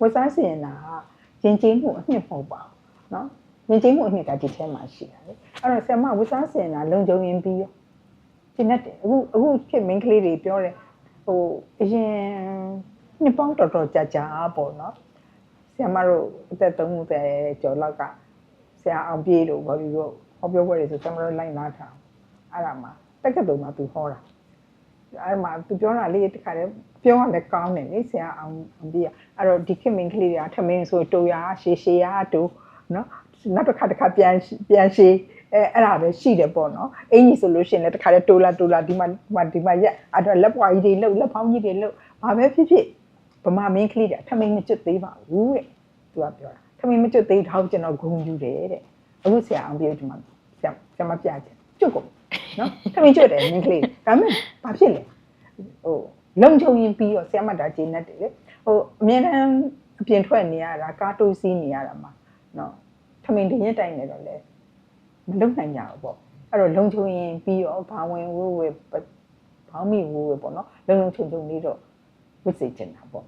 ဝက်စားစင်တာကယဉ်ကျေးမှုအနှစ်မဟုတ်ပါဘူးနော်ယဉ်ကျေးမှုအနှစ်ကဒီထဲမှာရှိတာလေအဲ့တော့ဆရာမဝက်စားစင်တာလုံခြုံရင်ပြီးရောကျင်းတဲ့အခုအခုဖြစ်မင်းကလေးတွေပြောတယ်ဟိုအရင်နှစ်ပေါင်းတော်တော်ကြာကြာပေါ့နော်ဆရာမတို့အသက်30ကျော်လောက်ကဆရာအောင်ပြေးလို့ဘာလို့လို့ဟောပြောပွဲတွေဆိုဆရာမတို့လိုက်နားထားအဲ့ဒါမှတက္ကသိုလ်မှာသူဟောတာ အဲ့မှာသူပြောတာလေးတခါတည်းပြောရလဲကောင်းတယ်လေဆရာအောင်အောင်ပြရအဲ့တော့ဒီခင်မင်းကလေးတွေကထမင်းဆိုတူရရှေရှေရတူနော်နောက်တစ်ခါတစ်ခါပြန်ပြန်ရှေအဲအဲ့ဒါပဲရှိတယ်ပေါ့နော်အင်ကြီးဆိုလို့ရှိရင်လည်းတခါတည်းတူလာတူလာဒီမှာဒီမှာဒီမှာရက်အဲ့တော့လက်ပွားကြီးတွေလှုပ်လက်ဖောင်းကြီးတွေလှုပ်ဘာပဲဖြစ်ဖြစ်ဗမာမင်းကလေးတွေထမင်းမကျွတ်သေးပါဘူးတဲ့သူကပြောတာထမင်းမကျွတ်သေးတော့ကျွန်တော်ဂုံယူတယ်တဲ့အခုဆရာအောင်ပြဒီမှာဆရာဆရာမပြချင်ကျွတ်ကုန် နော်ထမင်းကျွတ်တယ်မင်းကလေးဒါပေမဲ့ဘာဖြစ်လဲဟိုလုံချုံရင်ပြီးတော့ဆရာမတာဂျင်းနဲ့တယ်လေဟိုအမြဲတမ်းအပြင်ထွက်နေရတာကားတိုးစီးနေရတာမှာနော်ထမင်းတင်ရင်တိုင်နေတော့လေမလုံနိုင်ကြဘူးပေါ့အဲ့တော့လုံချုံရင်ပြီးတော့ဘာဝင်ဝိုးဝဲဘောင်းမီဝိုးဝဲပေါ့နော်လုံလုံချုံချုံလေးတော့ဝစ်စေချင်တာပေါ့